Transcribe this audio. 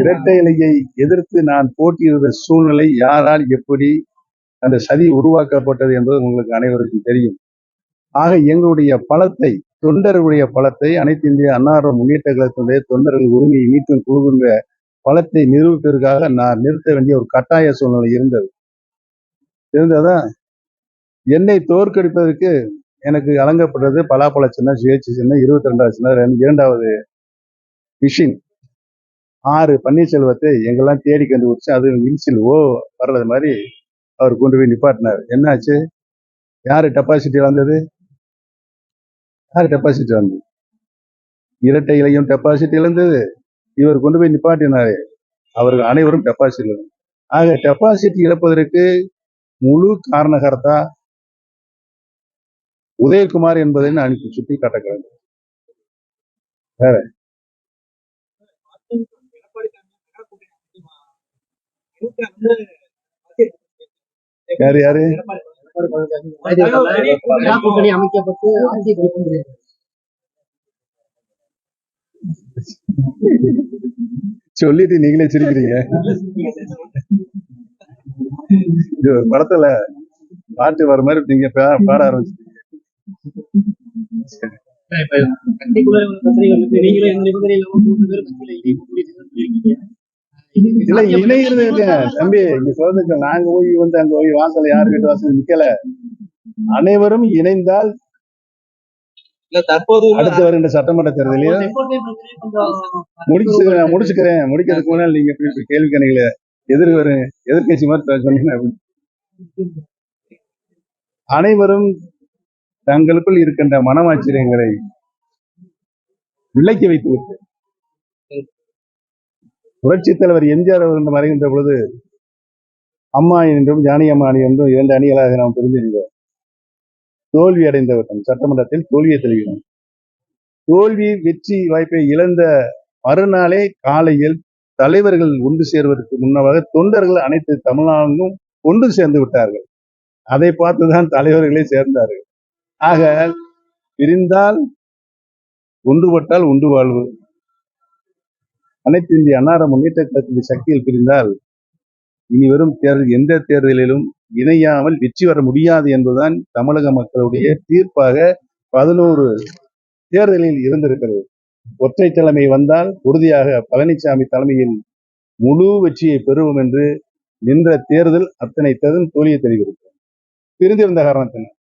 இரட்டை இலையை எதிர்த்து நான் போட்டியிடுற சூழ்நிலை யாரால் எப்படி அந்த சதி உருவாக்கப்பட்டது என்பது உங்களுக்கு அனைவருக்கும் தெரியும். ஆக எங்களுடைய பலத்தை தொண்டர்களுடைய பலத்தை அனைத்து இந்திய அன்னார முன்னேற்ற கழகத்தினுடைய தொண்டர்கள் உரிமையை மீட்டும் குழுவின்ற பலத்தை நிரூபிப்பதற்காக நான் நிறுத்த வேண்டிய ஒரு கட்டாய சூழ்நிலை இருந்தது. இருந்ததா? என்னை தோற்கடிப்பதற்கு எனக்கு வழங்கப்பட்டது பலாப்பழ சின்ன சுயேட்சை சின்ன இருபத்தி ரெண்டாவது சின்ன இரண்டாவது மிஷின் ஆறு பன்னீர்செல்வத்தை எங்கெல்லாம் தேடி கண்டுபிடிச்சு அது இன்சில் ஓ வர்றது மாதிரி அவர் கொண்டு போய் நிப்பாட்டினார். என்னாச்சு? யாரு டெபாசிட்டி வந்தது? யார் டெபாசிட்டி வந்தது? இரட்டை இலையும் டெபாசிட் இழந்தது இவர் கொண்டு போய் நிப்பாட்டினாரு. அவர்கள் அனைவரும் டெபாசிட் ஆக டெபாசிட் இழப்பதற்கு முழு காரணகர்த்தா உதயகுமார் என்பதை நான் சுட்டி காட்டுகிறேன் யாரு யாரு அமைக்கப்பட்டு சொல்லிட்டு நீங்களே சிரிக்கிறீங்க இது படத்துல பாட்டு வர மாதிரி நீங்க பாட ஆரம்பிச்சிட்டீங்க நீங்களே இல்ல இணைகிறது தம்பி இங்க சொல்றதுக்கு நாங்க போய் வந்து அங்க போய் வாசல்ல யாரு வீட்டு வாசல் நிக்கல. அனைவரும் இணைந்தால் இல்ல தற்போது உள்ள அடுத்து வருகின்ற சட்டமன்ற தேர்தலையும் முடிச்சு நான் முடிச்சுக்கிறேன். முடிக்கிறதுக்கு முன்னாடி நீங்க கேள்வி கணைகளை எதிர் வரும் எதிர்கட்சி மாதிரி சொன்னீங்க அப்படி. அனைவரும் தங்களுக்குள் இருக்கின்ற மனமாச்சரியங்களை விலக்கி வைத்து விட்டு. புரட்சித் தலைவர் எம்ஜிஆர் அவர்கள் மறைகின்ற பொழுது அம்மா என்றும் ஜானி அம்மா அணி என்றும் இரண்டு அணிகளாக நாம் பிரிந்திருந்தோம் தோல்வி அடைந்தவர்கள் சட்டமன்றத்தில் தோல்வியை தெரிவிக்கும் தோல்வி வெற்றி வாய்ப்பை இழந்த மறுநாளே காலையில் தலைவர்கள் ஒன்று சேர்வதற்கு முன்னதாக தொண்டர்கள் அனைத்து தமிழ்நாடும் ஒன்று சேர்ந்து விட்டார்கள். அதை பார்த்துதான் தலைவர்களே சேர்ந்தார்கள். ஆக பிரிந்தால் ஒன்றுபட்டால் ஒன்று வாழ்வு. அனைத்து இந்திய அன்னார முன்னேற்ற கழகத்தின் சக்தியில் பிரிந்தால் இனி வரும் தேர்தல் எந்த தேர்தலிலும் இணையாமல் வெற்றி வர முடியாது என்பதுதான் தமிழக மக்களுடைய தீர்ப்பாக பதினோரு தேர்தலில் இருந்திருக்கிறது. ஒற்றை தலைமை வந்தால் உறுதியாக பழனிசாமி தலைமையில் முழு வெற்றியை பெறுவோம் என்று நின்ற தேர்தல் அத்தனை தேர்தல் தோல்வியை தெரிகிறது. பிரிந்திருந்த காரணத்தினால்